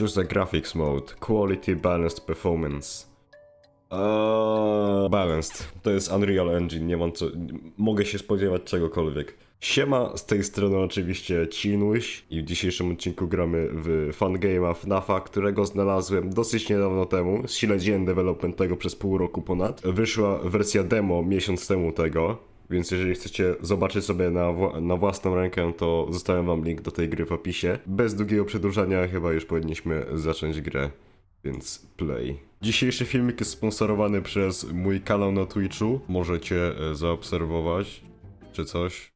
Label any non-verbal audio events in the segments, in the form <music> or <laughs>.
Choose a graphics mode. Quality Balanced Performance. Eee, balanced. To jest Unreal Engine, nie mam co... Mogę się spodziewać czegokolwiek. Siema, z tej strony oczywiście Cinuś i w dzisiejszym odcinku gramy w fangame'a FNAFa, którego znalazłem dosyć niedawno temu. Śledziłem development tego przez pół roku ponad. Wyszła wersja demo miesiąc temu tego, więc jeżeli chcecie zobaczyć sobie na, na własną rękę, to zostawiam wam link do tej gry w opisie. Bez długiego przedłużania chyba już powinniśmy zacząć grę, więc play. Dzisiejszy filmik jest sponsorowany przez mój kanał na Twitchu. Możecie e, zaobserwować, czy coś.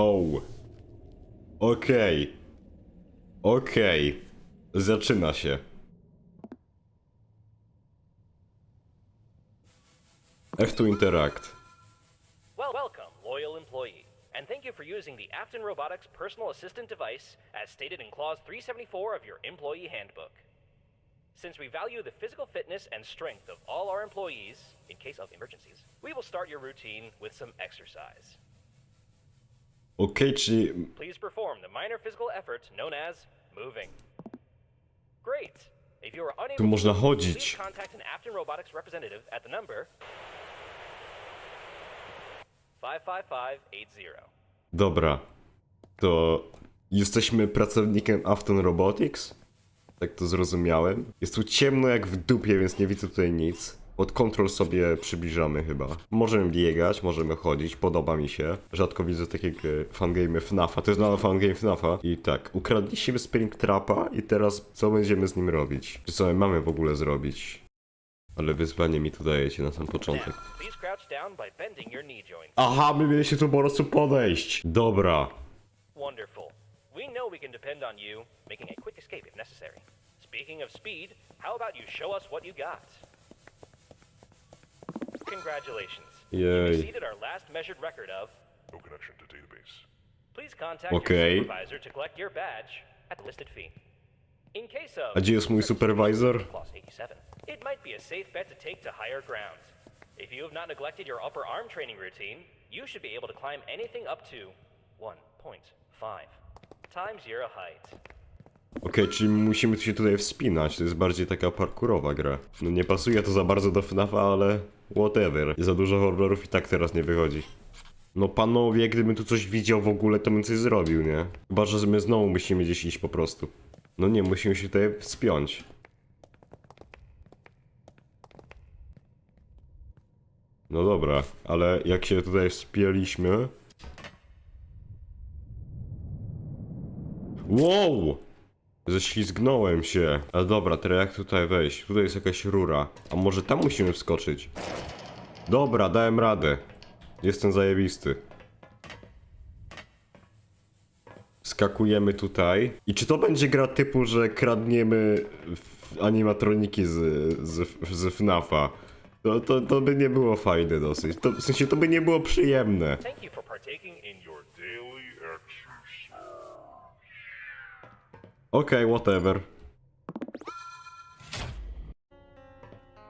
O. Okej. Okej. Zaczyna się. F to interact. Well, welcome, loyal employee, and thank you for using the Afton Robotics personal assistant device as stated in Clause 374 of your employee handbook. Since we value the physical fitness and strength of all our employees in case of emergencies, we will start your routine with some exercise. Okej, czyli Please perform the minor physical effort known as moving. Great. If you are unable Tu można chodzić. please contact an Afton Robotics representative at the number 55580. Dobra. To jesteśmy pracownikiem Afton Robotics? Tak to zrozumiałem. Jest tu ciemno jak w dupie, więc nie widzę tutaj nic. Pod kontrol sobie przybliżamy chyba. Możemy biegać, możemy chodzić, podoba mi się. Rzadko widzę takiego fangame FNAFa. To jest nowy fangame FNAFa. I tak, ukradliśmy Spring Trapa i teraz co będziemy z nim robić? Czy co my mamy w ogóle zrobić? Ale wyzwanie mi tu dajecie na sam początek. Aha, my mieliśmy tu po prostu podejść. Dobra. Speaking of speed, how about you show us what you got? Congratulations. You Yay. exceeded our last measured record of. No connection to database. Please contact Okay. your supervisor to collect your badge at the listed fee. In case of. A gdzie jest mój supervisor? Clause 87. It might be a safe bet to take to higher ground. If you have not neglected your upper arm training routine, you should be able to climb anything up to 1.5 times your height. Okej, czyli musimy się tutaj wspinać, to jest bardziej taka parkurowa gra. No nie pasuje to za bardzo do FNAFa, ale whatever. Za dużo horrorów i tak teraz nie wychodzi. No panowie, gdybym tu coś widział w ogóle, to bym coś zrobił, nie? Chyba, że my znowu musimy gdzieś iść po prostu. No nie, musimy się tutaj wspiąć. No dobra, ale jak się tutaj wspięliśmy... Wow! Ześlizgnąłem się. Ale dobra, teraz jak tutaj wejść? Tutaj jest jakaś rura. A może tam musimy wskoczyć? Dobra, dałem radę. Jestem zajebisty. Skakujemy tutaj. I czy to będzie gra typu, że kradniemy animatroniki z, z, z FNAFa? To, to, to by nie było fajne dosyć. To, w sensie to by nie było przyjemne. Okej, whatever.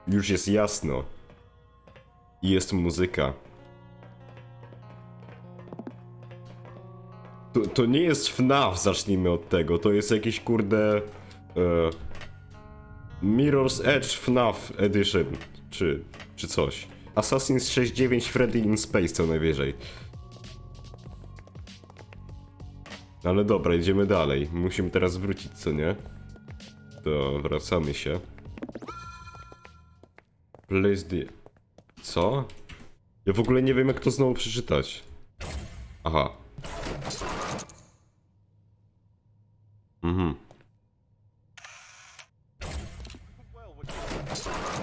Już jest jasno. I jest muzyka. To, to nie jest FNAF, zacznijmy od tego. To jest jakiś kurde... E, Mirror's Edge FNAF Edition. Czy, czy coś. Assassin's 69 Freddy in Space co najwyżej. Ale dobra, idziemy dalej. Musimy teraz wrócić, co nie? To wracamy się. Place the... Co? Ja w ogóle nie wiem, jak to znowu przeczytać. Aha. Mhm.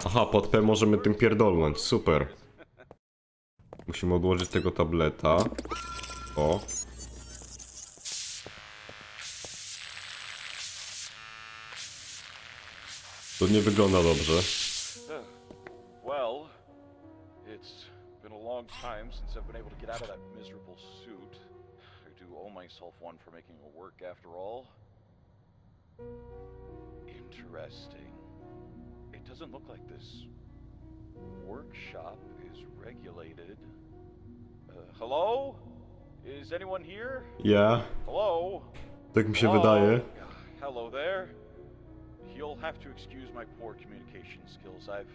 Aha, pod P możemy tym pierdolnąć, super. Musimy odłożyć tego tableta. O. To nie wygląda dobrze. Well, it's been a long time since I've been able to get out of that miserable suit. I do owe myself one for making it work after all. Interesting. It doesn't look like this workshop is regulated. Uh, hello? Is anyone here? Ja. Hello? Tak mi się Hello? wydaje. Hello there. You'll have to excuse my poor communication skills. I've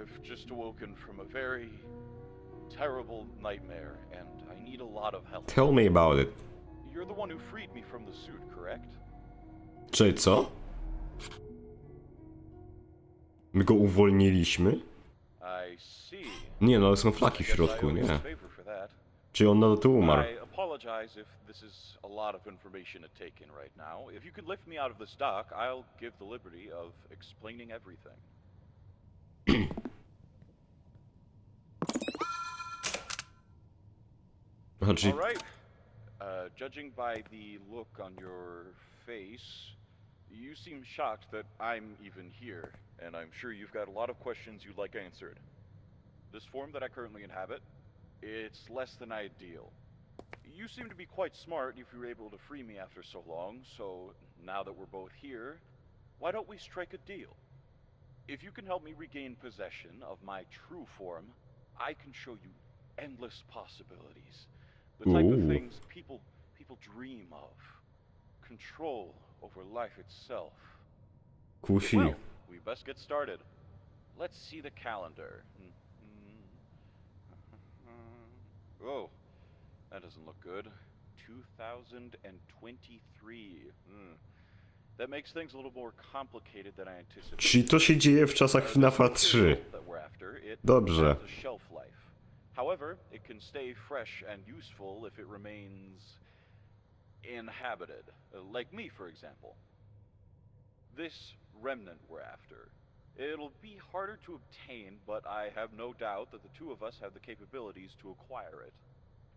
I've just awoken from a very terrible nightmare and I need a lot of help. Tell me about it. You're the one who freed me from the suit, correct? Czyli co? My go uwolniliśmy? I see. Nie, no ale są flaki w I guess I środku, owe you a nie. favor for that. Czyli on nadal tu umarł. Apologize if this is a lot of information to take in right now. If you could lift me out of this dock, I'll give the liberty of explaining everything. <clears throat> All right. Uh, judging by the look on your face, you seem shocked that I'm even here, and I'm sure you've got a lot of questions you'd like answered. This form that I currently inhabit, it's less than ideal. You seem to be quite smart if you were able to free me after so long, so now that we're both here, why don't we strike a deal? If you can help me regain possession of my true form, I can show you endless possibilities. The type Ooh. of things people people dream of. Control over life itself. kusi. Well, we best get started. Let's see the calendar. Mm-hmm. <laughs> Oh, that doesn't look good. 2023. Hmm. That makes things a little more complicated than I anticipated. Czyli to się dzieje w czasach FNAFa 3. That we're after, it Dobrze. has a shelf life. However, it can stay fresh and useful if it remains inhabited, uh, like me, for example. This remnant we're after. It'll be harder to obtain, but I have no doubt that the two of us have the capabilities to acquire it.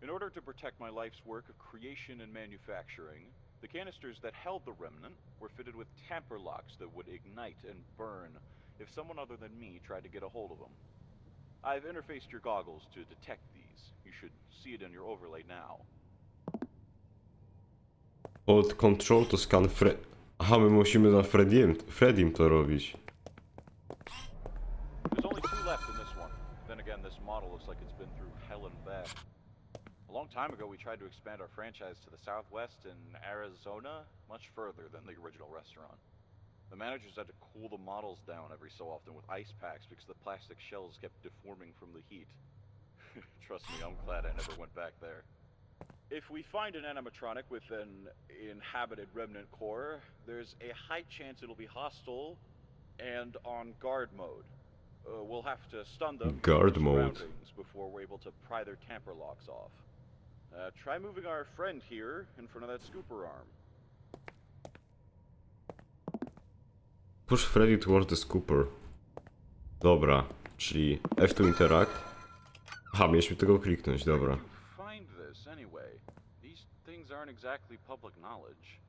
In order to protect my life's work of creation and manufacturing, the canisters that held the remnant were fitted with tamper locks that would ignite and burn if someone other than me tried to get a hold of them. I've interfaced your goggles to detect these. You should see it in your overlay now. Hold control to scan Fre... Aha, my musimy na Freddiem, Fredim to robić. Time ago, we tried to expand our franchise to the southwest in Arizona, much further than the original restaurant. The managers had to cool the models down every so often with ice packs because the plastic shells kept deforming from the heat. <laughs> Trust me, I'm glad I never went back there. If we find an animatronic with an inhabited remnant core, there's a high chance it'll be hostile and on guard mode. Uh, we'll have to stun them Guard mode. before we're able to pry their tamper locks off. Uh, try moving our friend here in front of that scooper arm. Push Freddy towards the scooper. Dobra, czyli F to interact. Aha, mieliśmy tego kliknąć, dobra. Find this anyway? These things aren't exactly public knowledge.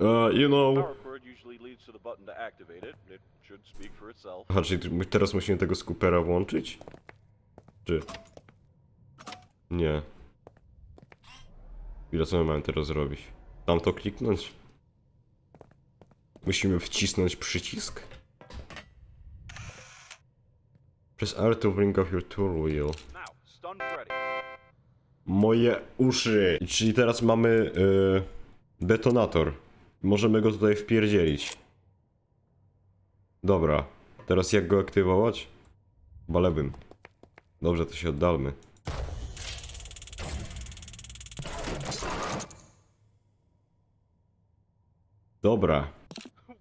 Uh, you know... Power cord usually leads to the button to activate it. It should speak for itself. Aha, czyli teraz musimy tego scoopera włączyć? Czy... Nie. Ile co my mamy teraz zrobić? Tam to kliknąć? Musimy wcisnąć przycisk? Press R to bring up your tool wheel. Moje uszy! Czyli teraz mamy y, detonator. Możemy go tutaj wpierdzielić. Dobra. Teraz jak go aktywować? Chyba lewym. Dobrze, to się oddalmy. Dobra.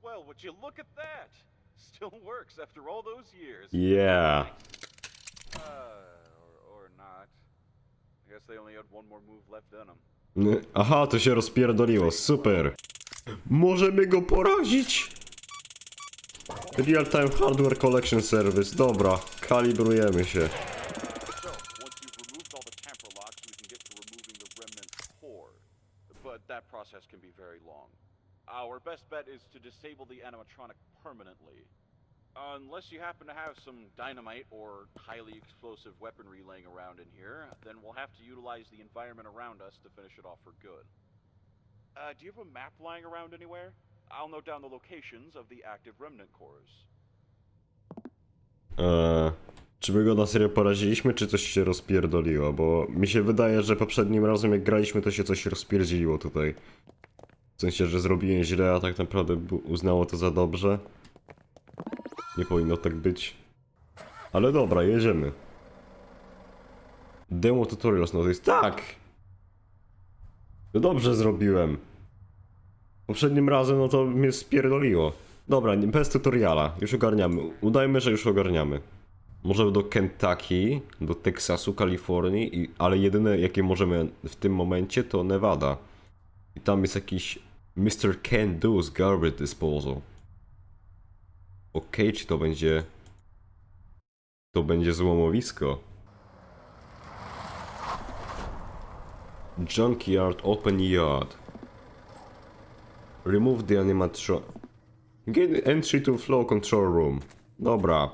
Well, would you look at that? Still works after all those years. Yeah. Uh, or, or not. I guess they only had one more move left in them. N- Aha, to się rozpierdoliło. Super. Możemy go porazić! Real Time Hardware Collection Service, dobra, kalibrujemy się. Disable the animatronic permanently. Unless you happen to have some dynamite or highly explosive weaponry laying around in here, then we'll have to utilize the environment around us to finish it off for good. Uh, do you have a map lying around anywhere? I'll note down the locations of the active remnant cores. Eee, czy my go na serio poraziliśmy, czy coś się rozpierdoliło? Bo mi się wydaje, że poprzednim razem jak graliśmy, to się coś rozpierdzieliło tutaj. W sensie, że zrobiłem źle, a tak naprawdę uznało to za dobrze. Nie powinno tak być. Ale dobra, jedziemy. Demo tutorials, no to jest tak! No dobrze zrobiłem. Poprzednim razem no to mnie spierdoliło. Dobra, bez tutoriala, już ogarniamy. Udajmy, że już ogarniamy. Może do Kentucky, do Teksasu, Kalifornii, i, ale jedyne jakie możemy w tym momencie to Nevada. I tam jest jakiś Mr. Can Do's Garbage Disposal. Okej, czy to będzie... To będzie złomowisko. Junkyard Open Yard. Remove the animatron. Gain entry to flow control room. Dobra.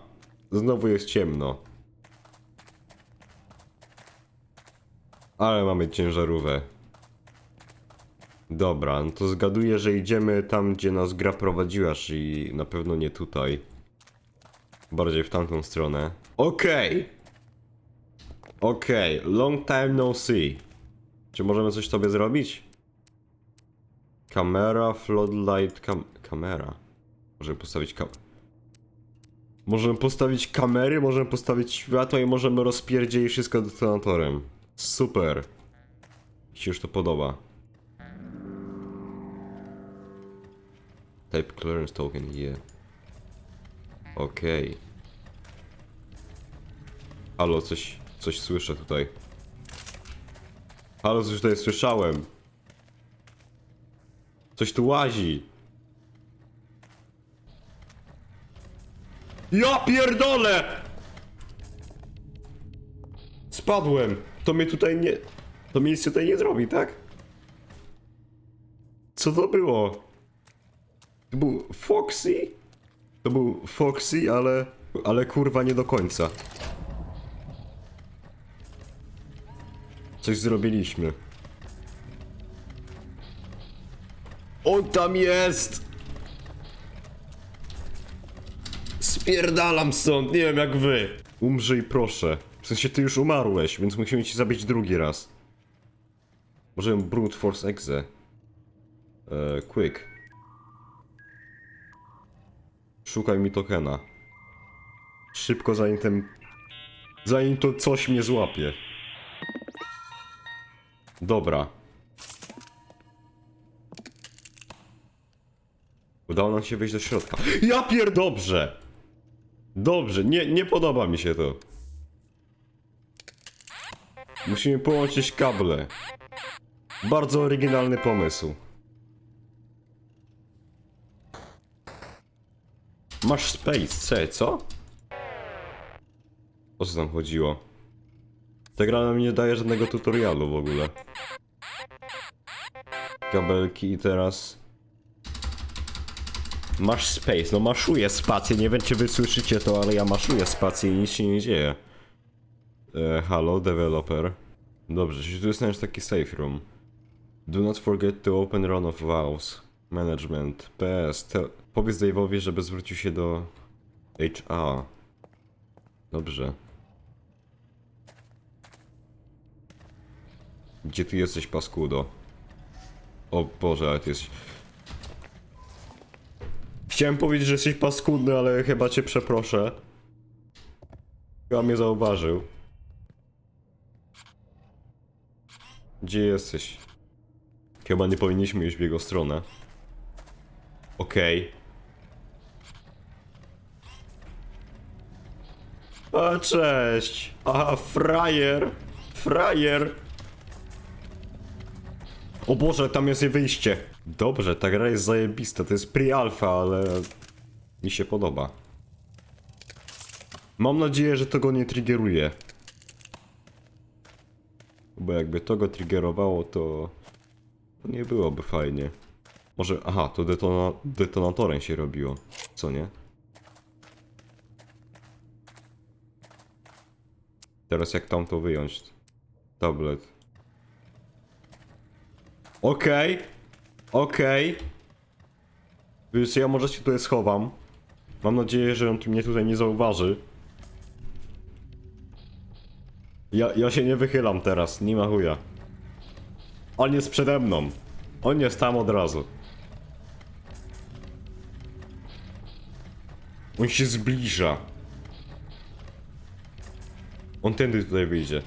Znowu jest ciemno. Ale mamy ciężarówkę. Dobra, no to zgaduję, że idziemy tam, gdzie nas gra prowadziła, czyli na pewno nie tutaj. Bardziej w tamtą stronę. Okej! Okej, long time no see. Czy możemy coś tobie zrobić? Kamera, floodlight, kam kamera. Możemy postawić kam... Możemy postawić kamery, możemy postawić światła i możemy rozpierdzieć wszystko detonatorem. Super. Mi się już to podoba. Type clearance token, yeah. Okej. Halo, coś, coś słyszę tutaj. Halo, coś tutaj słyszałem. Coś tu łazi. Ja pierdolę! Spadłem. To mnie tutaj nie... To mnie nic tutaj nie zrobi, tak? Co to było? To był Foxy? To był Foxy, ale... Ale kurwa nie do końca. Coś zrobiliśmy. On tam jest! Spierdalam stąd, nie wiem jak wy. Umrzyj proszę. W sensie ty już umarłeś, więc musimy ci zabić drugi raz. Możemy brute force exe. Eee, quick. Szukaj mi tokena. Szybko zanim ten... Zanim to coś mnie złapie. Dobra. Udało nam się wejść do środka. Ja pier dobrze! Dobrze, nie, nie podoba mi się to. Musimy połączyć kable. Bardzo oryginalny pomysł. Masz space, C, co? O co tam chodziło? Ta gra nam nie daje żadnego tutorialu w ogóle. Kabelki i teraz... Masz space, no maszuję spację, nie wiem czy wy słyszycie to, ale ja maszuję spację i nic się nie dzieje. E, halo, developer. Dobrze, czyli tu jest taki safe room. Do not forget to open run of valves. Management. PS. Te... Powiedz Dave'owi, żeby zwrócił się do HA. Dobrze. Gdzie ty jesteś, paskudo? O Boże, ale ty jesteś... Chciałem powiedzieć, że jesteś paskudny, ale chyba cię przeproszę. Chyba mnie zauważył. Gdzie jesteś? Chyba nie powinniśmy iść w jego stronę. Okej. A cześć! Aha, frajer! Frajer! O Boże, tam jest jej wyjście. Dobrze, ta gra jest zajebista, to jest pre-alpha, ale... Mi się podoba. Mam nadzieję, że to go nie triggeruje. Bo jakby to go triggerowało, to to nie byłoby fajnie. Może, aha, to detona detonatorem się robiło, co nie? Teraz jak tam to wyjąć? Tablet. Okej. Okej. Więc ja może się tutaj schowam. Mam nadzieję, że on mnie tutaj nie zauważy. Ja, ja się nie wychylam teraz, nie ma chuja. On jest przede mną. On jest tam od razu. On się zbliża. On tędy tutaj wyjdzie.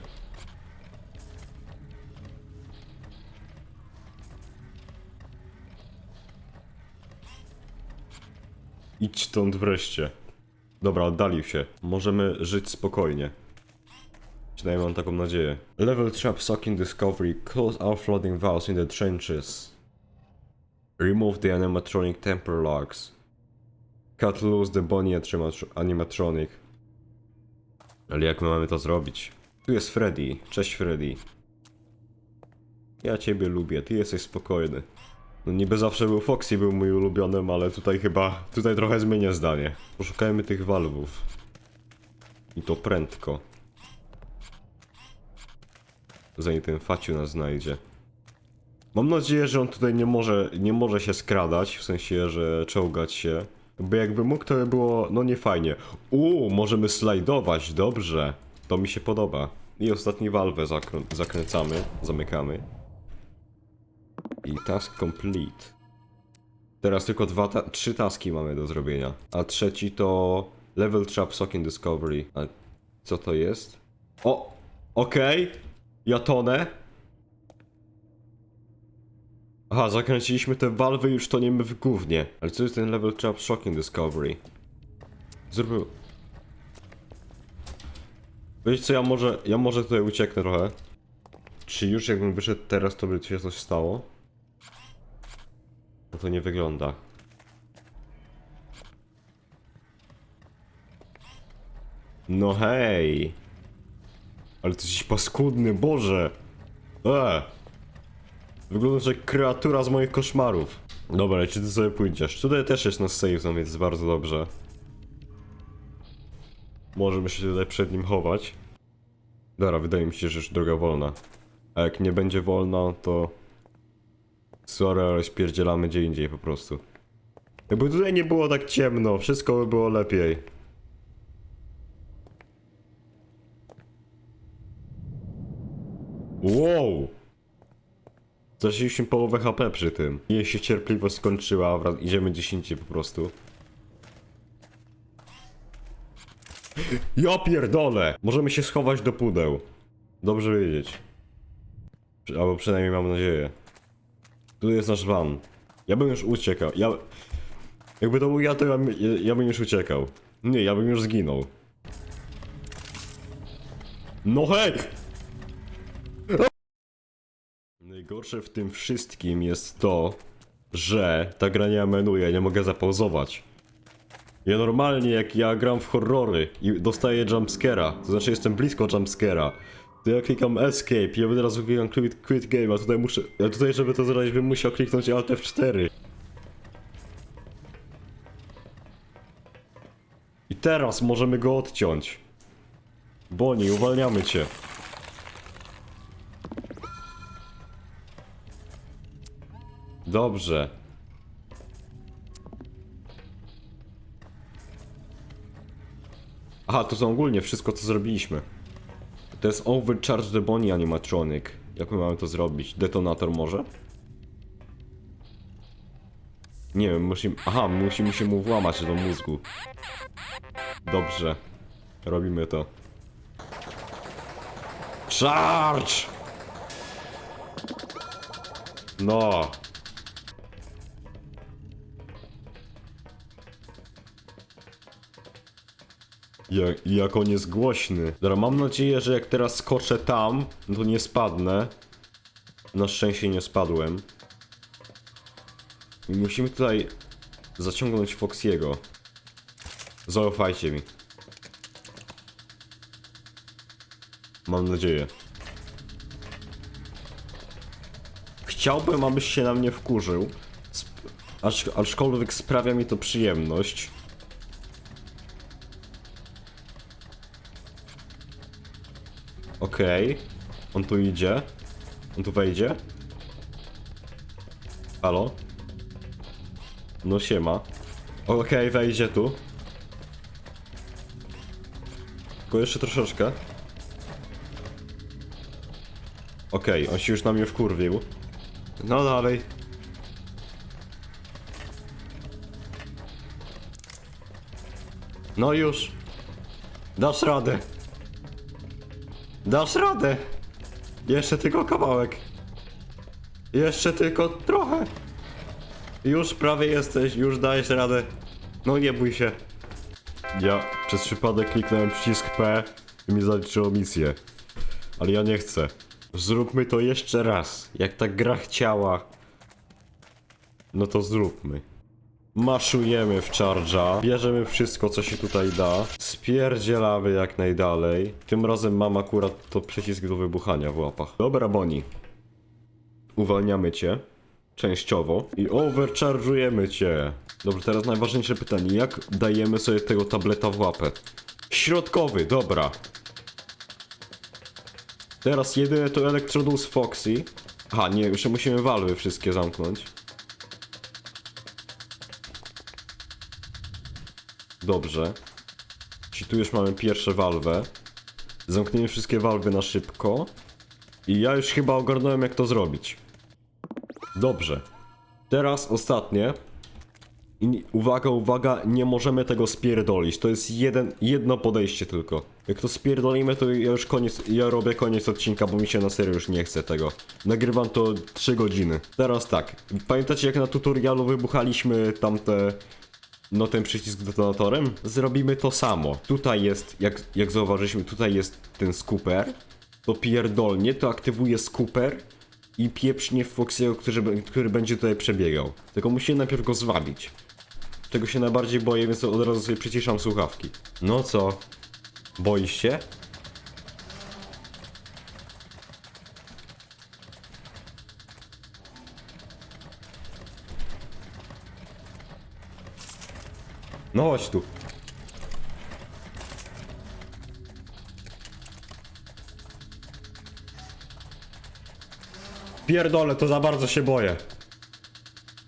Idź stąd wreszcie. Dobra, oddalił się. Możemy żyć spokojnie. Przynajmniej mam taką nadzieję. Level trap sucking discovery. Close our flooding valves in the trenches. Remove the animatronic temper logs. Cut loose the animatro- animatronic. Ale jak my mamy to zrobić? Tu jest Freddy. Cześć Freddy. Ja ciebie lubię, ty jesteś spokojny. No niby zawsze był Foxy, był mój ulubionym, ale tutaj chyba, tutaj trochę zmienię zdanie. Poszukajmy tych walwów. I to prędko. Zanim ten Faciu nas znajdzie. Mam nadzieję, że on tutaj nie może, nie może się skradać, w sensie, że czołgać się. Bo jakby mógł, to by było, no nie fajnie. Uuu, możemy slajdować, dobrze. To mi się podoba. I ostatni walwę zakrę- zakręcamy, zamykamy. I task complete. Teraz tylko dwa, ta trzy taski mamy do zrobienia. A trzeci to level trap socket discovery. A co to jest? O! Okej! Ja tonę. Aha, zakręciliśmy te walwy już toniemy w gównie. Ale co jest ten level trap shocking discovery? Zrobił... Wiecie co, ja może, ja może tutaj ucieknę trochę. Czy już jakbym wyszedł teraz, to by się coś stało? No to nie wygląda. No hej! Ale ty jesteś paskudny, Boże! Eee! Wyglądasz jak kreatura z moich koszmarów. Dobra, czy ty sobie pójdziesz? Tutaj też jest nasz save więc bardzo dobrze. Możemy się tutaj przed nim chować. Dobra, wydaje mi się, że już droga wolna. A jak nie będzie wolna, to... Sorry, ale spierdzielamy gdzie indziej po prostu. Jakby tutaj nie było tak ciemno, wszystko by było lepiej. Wow! Zaczęliśmy połowę HP przy tym. Jej się cierpliwość skończyła, wraz- idziemy 10 po prostu. Ja pierdolę! Możemy się schować do pudeł. Dobrze wiedzieć. Albo przynajmniej mam nadzieję. Tu jest nasz van. Ja bym już uciekał. Ja... Jakby to był ja, to ja, ja bym już uciekał. Nie, ja bym już zginął. No hej! Najgorsze w tym wszystkim jest to, że ta gra nie menu, ja nie mogę zapauzować. Ja normalnie jak ja gram w horrory i dostaję jumpscare'a, to znaczy jestem blisko jumpscare'a, to ja klikam escape ja będę teraz klikam quit, quit game, a tutaj muszę, ja tutaj żeby to zrobić bym musiał kliknąć alt F4. I teraz możemy go odciąć. Boni, uwalniamy cię. Dobrze. Aha, to są ogólnie wszystko, co zrobiliśmy. To jest Overcharge the Bonnie Animatronic. Jak my mamy to zrobić? Detonator może? Nie wiem, musimy... Aha, musimy się mu włamać do mózgu. Dobrze. Robimy to. Charge! No. Jak, jak on jest głośny. Dobra, mam nadzieję, że jak teraz skoczę tam, to nie spadnę. Na szczęście nie spadłem. I musimy tutaj zaciągnąć Foxiego. Zaufajcie mi. Mam nadzieję. Chciałbym, abyś się na mnie wkurzył. Acz, aczkolwiek sprawia mi to przyjemność. Okej. On tu idzie. On tu wejdzie. Halo? No siema. Okej, wejdzie tu. Tylko jeszcze troszeczkę. Okej, on się już na mnie wkurwił. No dalej. No już. Dasz radę. Dasz radę. Jeszcze tylko kawałek. Jeszcze tylko trochę. Już prawie jesteś, już dajesz radę. No nie bój się. Ja przez przypadek kliknąłem przycisk P i mi zaliczyło misję. Ale ja nie chcę. Zróbmy to jeszcze raz. Jak ta gra chciała, no to zróbmy. Maszujemy w charge'a, bierzemy wszystko co się tutaj da, spierdzielamy jak najdalej. Tym razem mam akurat to przycisk do wybuchania w łapach. Dobra Boni. Uwalniamy cię. Częściowo. I overcharge'ujemy cię. Dobrze, teraz najważniejsze pytanie. Jak dajemy sobie tego tableta w łapę? Środkowy, dobra. Teraz jedyne to Electrodus Foxy. Aha, nie, jeszcze musimy walwy wszystkie zamknąć. Dobrze. Tu już mamy pierwsze walwę. Zamkniemy wszystkie walwy na szybko. I ja już chyba ogarnąłem jak to zrobić. Dobrze. Teraz ostatnie. I uwaga, uwaga, nie możemy tego spierdolić. To jest jeden, jedno podejście tylko. Jak to spierdolimy, to ja już koniec, ja robię koniec odcinka, bo mi się na serio już nie chce tego. Nagrywam to 3 godziny. Teraz tak, pamiętacie jak na tutorialu wybuchaliśmy tamte... No ten przycisk detonatorem? Zrobimy to samo. Tutaj jest, jak, jak zauważyliśmy, tutaj jest ten skuper. To pierdolnie, to aktywuje skuper i pieprznie w Foxiego, który, który będzie tutaj przebiegał. Tylko musimy najpierw go zwabić. Czego się najbardziej boję, więc od razu sobie przyciszam słuchawki. No co? Boisz się? No chodź tu. Pierdolę, to za bardzo się boję.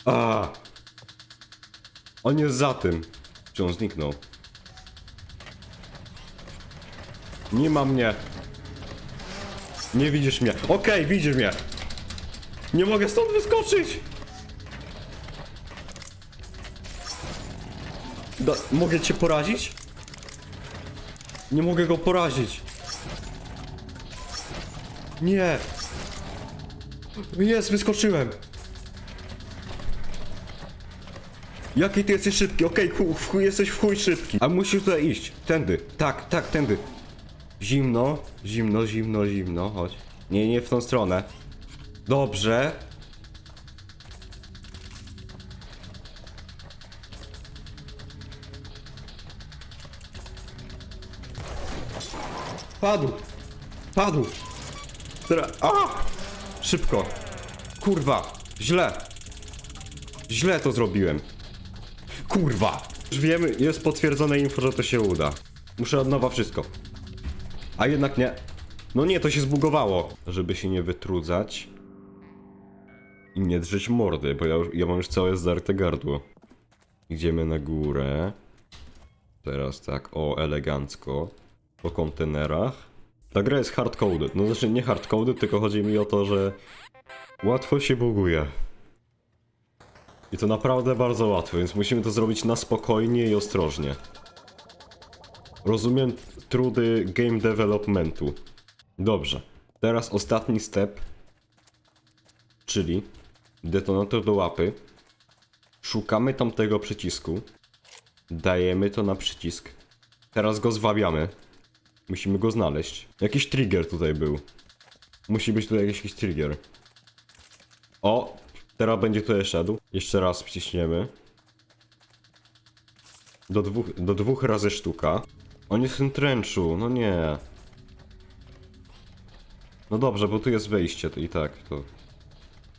A. On jest za tym. Czy on zniknął? Nie ma mnie. Nie widzisz mnie. Okej, widzisz mnie. Nie mogę stąd wyskoczyć. Da, mogę cię porazić? Nie mogę go porazić. Nie. Jest, wyskoczyłem. Jaki ty jesteś szybki? Okej, okay, chuj jesteś w chuj szybki. A musisz tutaj iść. Tędy. Tak, tak, tędy. Zimno, zimno, zimno, zimno. Chodź. Nie, nie w tą stronę. Dobrze. Padł. Padł. Teraz. A! Szybko. Kurwa. Źle. Źle to zrobiłem. Kurwa! Już wiemy, jest potwierdzone info, że to się uda. Muszę od nowa wszystko. A jednak nie. No nie, to się zbugowało. Żeby się nie wytrudzać. I nie drzeć mordy, bo ja, już, ja mam już całe zdarte gardło. Idziemy na górę. Teraz tak, o, elegancko. Po kontenerach. Ta gra jest hardcoded. No znaczy nie hardcoded, tylko chodzi mi o to, że łatwo się buguje. I to naprawdę bardzo łatwo, więc musimy to zrobić na spokojnie i ostrożnie. Rozumiem trudy game developmentu. Dobrze. Teraz ostatni step. Czyli detonator do łapy. Szukamy tamtego przycisku. Dajemy to na przycisk. Teraz go zwabiamy. Musimy go znaleźć. Jakiś trigger tutaj był. Musi być tutaj jakiś trigger. O! Teraz będzie tutaj szedł. Jeszcze raz wciśniemy. do dwóch, do dwóch razy sztuka. On jest w tym tręczu, no nie. No dobrze, bo tu jest wejście, to i tak, to...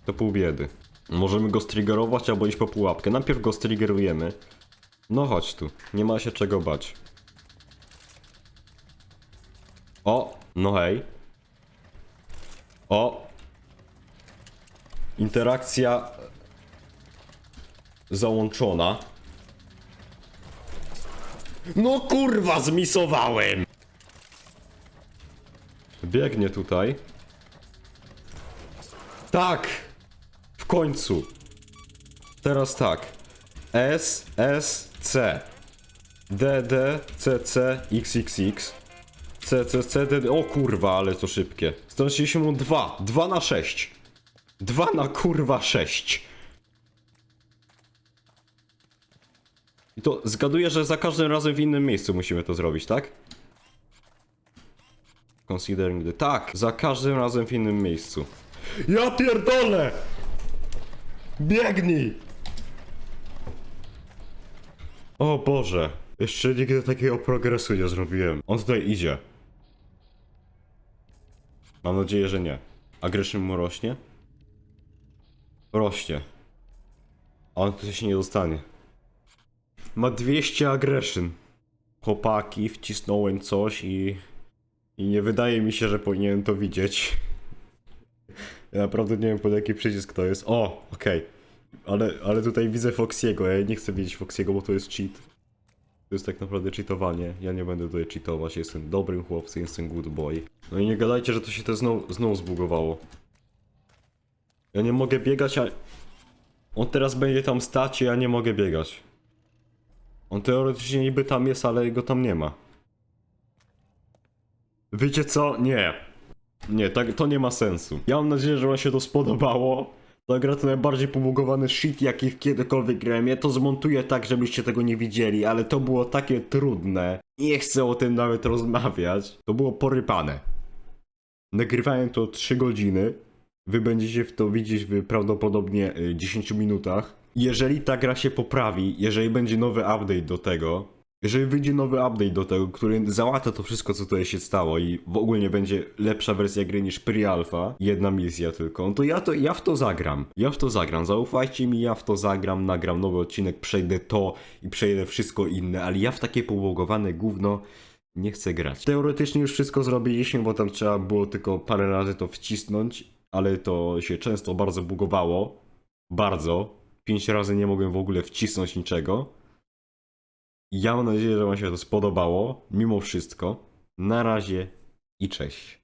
To pół biedy. Możemy go striggerować albo iść po pułapkę. Najpierw go striggerujemy. No chodź tu, nie ma się czego bać. O, no hej. O. Interakcja załączona. No kurwa, zmisowałem! Biegnie tutaj. Tak! W końcu. Teraz tak. S, S, C. D, D, C, C, X, X, X. C, C, C, D. O kurwa, ale to szybkie. 162. 2 na 6. 2 na kurwa 6. I to zgaduję, że za każdym razem w innym miejscu musimy to zrobić, tak? Considering the... Tak, za każdym razem w innym miejscu. Ja pierdolę! Biegnij! O Boże, jeszcze nigdy takiego progresu nie zrobiłem. On tutaj idzie. Mam nadzieję, że nie. Aggression mu rośnie? Rośnie. A on tutaj się nie dostanie. Ma 200 aggression. Chłopaki, wcisnąłem coś i... I nie wydaje mi się, że powinienem to widzieć. Ja naprawdę nie wiem pod jaki przycisk to jest. O, okej. Ale, ale tutaj widzę Foxiego. Ja nie chcę widzieć Foxiego, bo to jest cheat. To jest tak naprawdę cheatowanie. Ja nie będę tutaj cheatować. Jestem dobrym chłopcem, jestem good boy. No i nie gadajcie, że to się to znowu, znowu zbugowało. Ja nie mogę biegać, a... On teraz będzie tam stać, a ja nie mogę biegać. On teoretycznie niby tam jest, ale go tam nie ma. Wiecie co? Nie. Nie, tak, to nie ma sensu. Ja mam nadzieję, że wam się to spodobało. Ta gra to najbardziej pobugowany shit, jaki kiedykolwiek grałem. Ja to zmontuję tak, żebyście tego nie widzieli, ale to było takie trudne. Nie chcę o tym nawet rozmawiać. To było porypane. Nagrywałem to 3 godziny. Wy będziecie w to widzieć w prawdopodobnie y, 10 minutach. Jeżeli ta gra się poprawi, jeżeli będzie nowy update do tego, jeżeli wyjdzie nowy update do tego, który załata to wszystko, co tutaj się stało i w ogóle będzie lepsza wersja gry niż pre-alpha, jedna misja tylko, no to ja, to ja w to zagram. Ja w to zagram, zaufajcie mi, ja w to zagram, nagram nowy odcinek, przejdę to i przejdę wszystko inne, ale ja w takie połogowane gówno nie chcę grać. Teoretycznie już wszystko zrobiliśmy, bo tam trzeba było tylko parę razy to wcisnąć, ale to się często bardzo bugowało. Bardzo. Pięć razy nie mogłem w ogóle wcisnąć niczego. Ja mam nadzieję, że Wam się to spodobało. Mimo wszystko. Na razie i cześć.